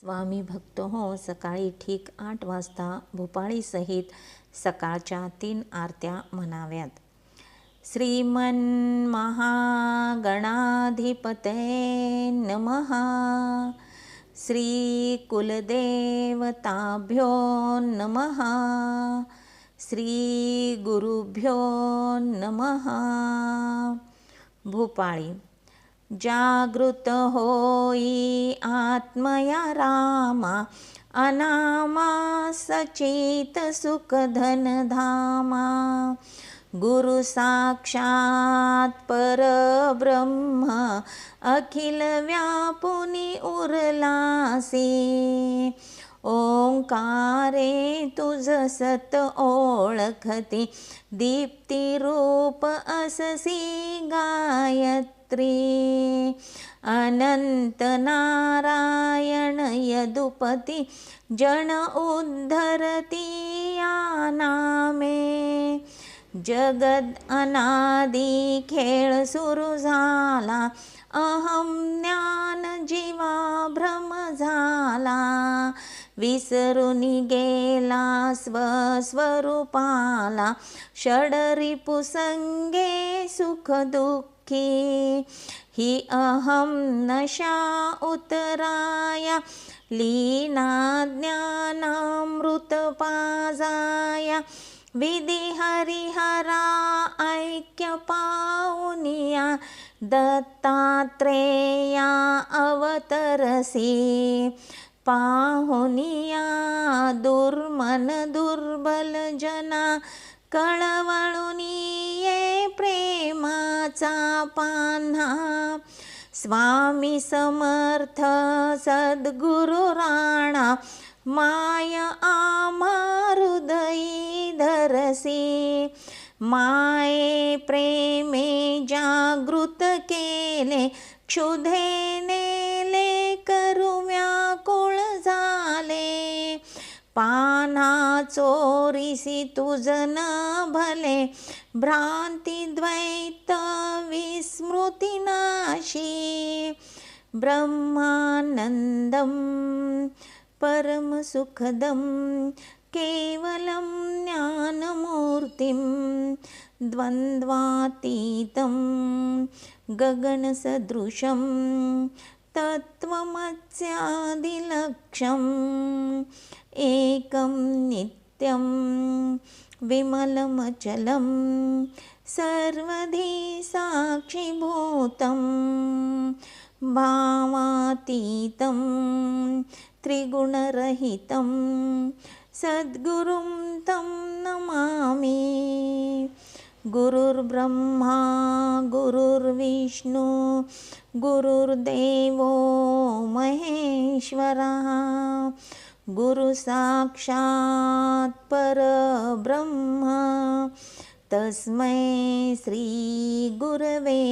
स्वामी भक्त हो सकाळी ठीक आठ वाजता भोपाळीसहित सकाळच्या तीन आरत्या म्हणाव्यात. श्रीमन महागणाधिपते नमः. श्री कुलदेवताभ्यो नमः. श्री गुरुभ्यो नमः. भूपाळी जागृत हि आत्मय राम अनामा सचेत सुख धन धामा। गुरु साक्षात्पर ओंकारे तुझ सत ओळखती. दीप्ती रूप अससी गायत्री. अनंत नारायण यदुपती जन उद्धरती या नामे. जगद अनादी खेळ सुरू झाला अहम ज्ञान जीवा भ्रम झाला. विसरुनि गेला स्वरूपाला षडरिपुसङ्गे सुखदुःखी। हि अहं नशा उतराय लीना ज्ञानामृतपाजाया विधि हरिहरा दत्तात्रेया अवतरसि। पाहुनिया दुर्मन दुर्बल जना कळवळुनिये प्रेमाचा पान्हा. स्वामी समर्थ सद्गुरु राणा माय आमा हृदयी धरसी. माये प्रेमे जागृत केले क्षुधेने पानाचोरिसितुजना भले भ्रान्तिद्वैतविस्मृतिनाशी। ब्रह्मानन्दं परमसुखदं केवलं ज्ञानमूर्तिं द्वन्द्वातीतं गगनसदृशं तत्त्वमत्स्यादिलक्षम् एकं नित्यं विमलमचलं सर्वधी साक्षिभूतं भावातीतं त्रिगुणरहितं सद्गुरुं तं नमामि। गुरुर्ब्रह्मा गुरुर्विष्णु गुरुर्देवो महेश्वरः गुरुसाक्षात् परब्रह्म। तस्मै श्रीगुरवे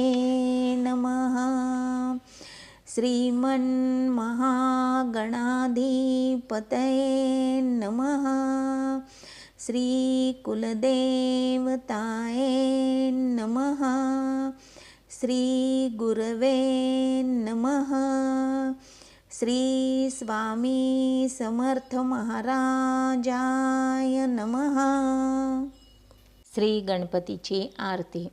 नमः। श्रीमन्महागणाधिपतये नमः। श्रीकुलदेवताये नमः। श्रीगुरवे नमः श्री स्वामी समर्थ महाराजाय नमहा श्री गणपतीची आरती.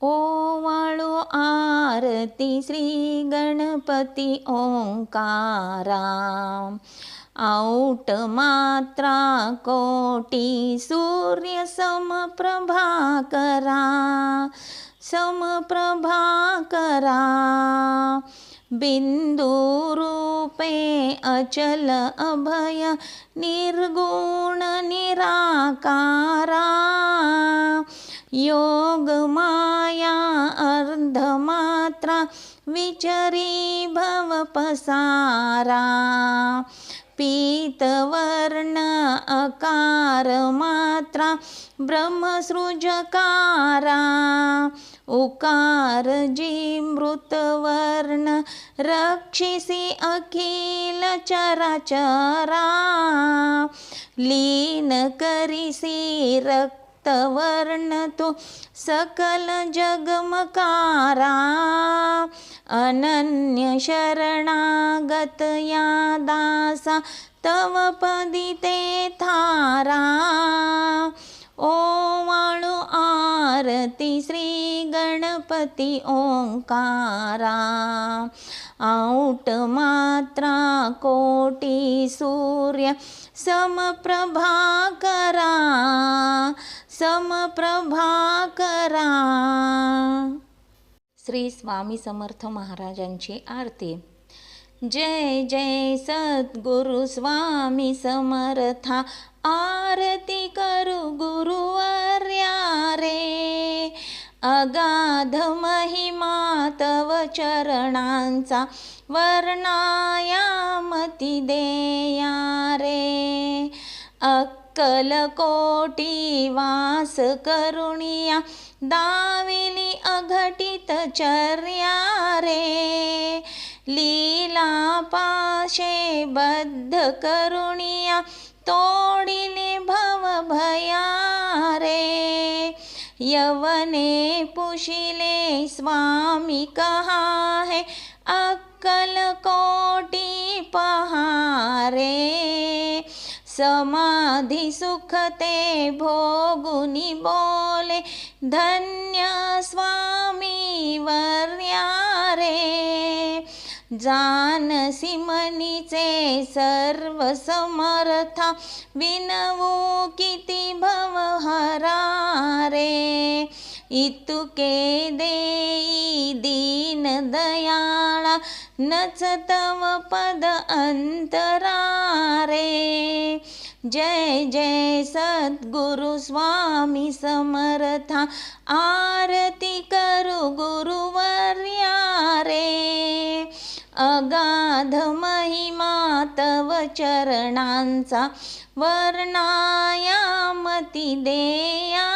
ओवाळू आरती श्री गणपती ओंकारा. औट मात्रा कोटी सूर्य समप्रभा करा समप्रभा करा बिंदुरूपे अचल अभय निर्गुण निराकारा। योग माया अर्धमात्रा विचरी भव पसारा। पीतवर्ण अकार मात्रा ब्रह्मसृजकारा उकार जी मृतवर्ण रक्षिसी अखिल चराचरा लीन करिसी रक्त तवर्ण तो सकल जगमकारा अनन्य शरणागत या दासा तव पदिते थारा। गणपती ओंकारा. औट मात्रा कोटी सूर्य समप्रभा करा समप्रभा करा श्री स्वामी समर्थ महाराजांची आरती. जय जय सद्गुरु स्वामी समर्था. आरती करू गुरुवर्या रे अगाध महिमा तव चरणांचा वर्णायामती देया रे. अक्कलकोटी वास करुणिया दाविली अघटित चर्या रे. लीला पाशे बद्ध करुणिया तोडिले भव भया यवने पुशिले स्वामी कहा है? अक्कल कोटि पहारे। समाधि सुखते भोगुनी बोले धन्य स्वामी रे जानसी मनीचे सर्व समर्था विनवू किती भवहरा रे. इतुके देई दीन दयाळा नच तव पद अंतरारे जय जय सद्गुरु स्वामी समर्था. आरती करू गुरुवर महिमा तव चरणांचा वर्णायामती देया.